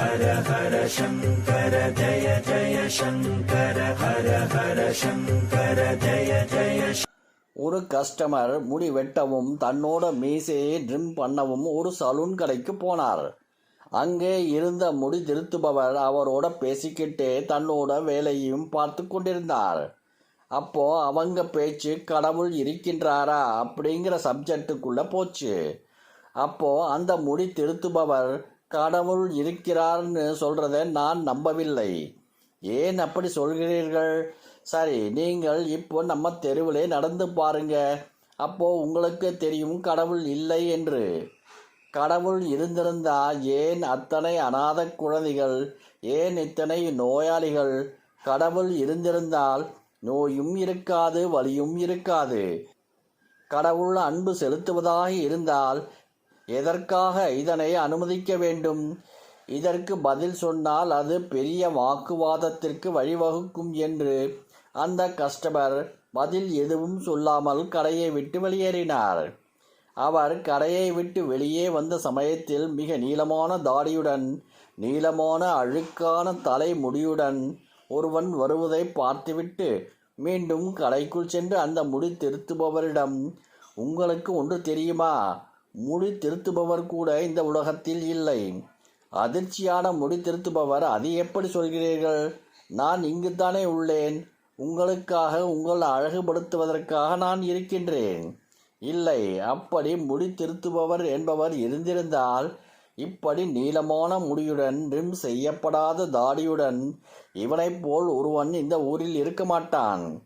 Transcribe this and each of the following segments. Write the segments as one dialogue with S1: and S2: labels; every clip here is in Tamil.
S1: ஹர ஹர சங்கர ஜய ஜய சங்கர ஹர ஹர சங்கர ஜய ஜய
S2: ஒரு கஸ்டமர் முடி வெட்டவும் தன்னோட மீசையை ட்ரிம் பண்ணவும் ஒரு சலூன் கடைக்கு போனார். அங்கே இருந்த முடி திருத்துபவர் அவரோட பேசிக்கிட்டே தன்னோட வேலையும் பார்த்து கொண்டிருந்தார். அப்போ அவங்க பேச்சு கடவுள் இருக்கின்றாரா? அப்படிங்கிற சப்ஜெக்டுக்குள்ள போச்சு. அப்போ அந்த முடி திருத்துபவர் கடவுள் இருக்கிறார்னு சொல்கிறத நான் நம்பவில்லை. ஏன் அப்படி சொல்கிறீர்கள்? சரி நீங்கள் இப்போ நம்ம தெருவிலே நடந்து பாருங்க. அப்போ உங்களுக்கு தெரியும் கடவுள் இல்லை என்று. கடவுள் இருந்திருந்தா ஏன் அத்தனை அநாத குழந்தைகள் ஏன் இத்தனை நோயாளிகள்? கடவுள் இருந்திருந்தால் நோயும் இருக்காது வலியும் இருக்காது. கடவுள் அன்பு செலுத்துவதாக இருந்தால் எதற்காக இதனை அனுமதிக்க வேண்டும்? இதற்கு பதில் சொன்னால் அது பெரிய வாக்குவாதத்திற்கு வழிவகுக்கும் என்று. அந்த கஸ்டமர் பதில் எதுவும் சொல்லாமல் கடையை விட்டு வெளியேறினார். அவர் கடையை விட்டு வெளியே வந்த சமயத்தில் மிக நீளமான தாடியுடன் நீளமான அழுக்கான தலைமுடியுடன் ஒருவன் வருவதை பார்த்துவிட்டு மீண்டும் கடைக்குள் சென்று அந்த முடி திருத்துபவரிடம் உங்களுக்கு ஒன்று தெரியுமா? முடி திருத்துபவர் கூட இந்த உலகத்தில் இல்லை. அதிர்ச்சியான முடி திருத்துபவர் அதை எப்படி சொல்கிறீர்கள்? நான் இங்குத்தானே உள்ளேன். உங்களுக்காக உங்கள் அழகுபடுத்துவதற்காக நான் இருக்கின்றேன். இல்லை அப்படி முடி திருத்துபவர் என்பவர் இருந்திருந்தால் இப்படி நீளமான முடியுடன் ரிம் செய்யப்படாத தாடியுடன் இவனைப் போல் ஒருவன் இந்த ஊரில் இருக்க மாட்டான்.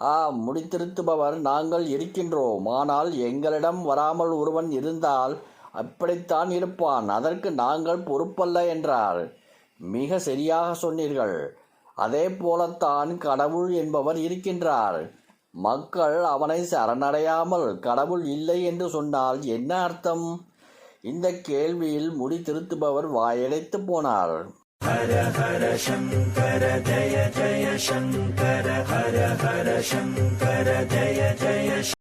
S2: ஆ முடித்திருத்துபவர் நாங்கள் இருக்கின்றோம். ஆனால் எங்களிடம் வராமல் ஒருவன் இருந்தால் அப்படித்தான் இருப்பான். அதற்கு நாங்கள் பொறுப்பல்ல என்றார். மிக சரியாக சொன்னீர்கள். அதே போலத்தான் கடவுள் என்பவர் இருக்கின்றார். மக்கள் அவனை சரணடையாமல் கடவுள் இல்லை என்று சொன்னால் என்ன அர்த்தம்? இந்த கேள்வியில் முடி திருத்துபவர் வாயடைத்து போனார்.
S1: ஹர ஹர சங்கர ஜய ஜய சங்கர. ஹர ஹர சங்கர ஜய ஜய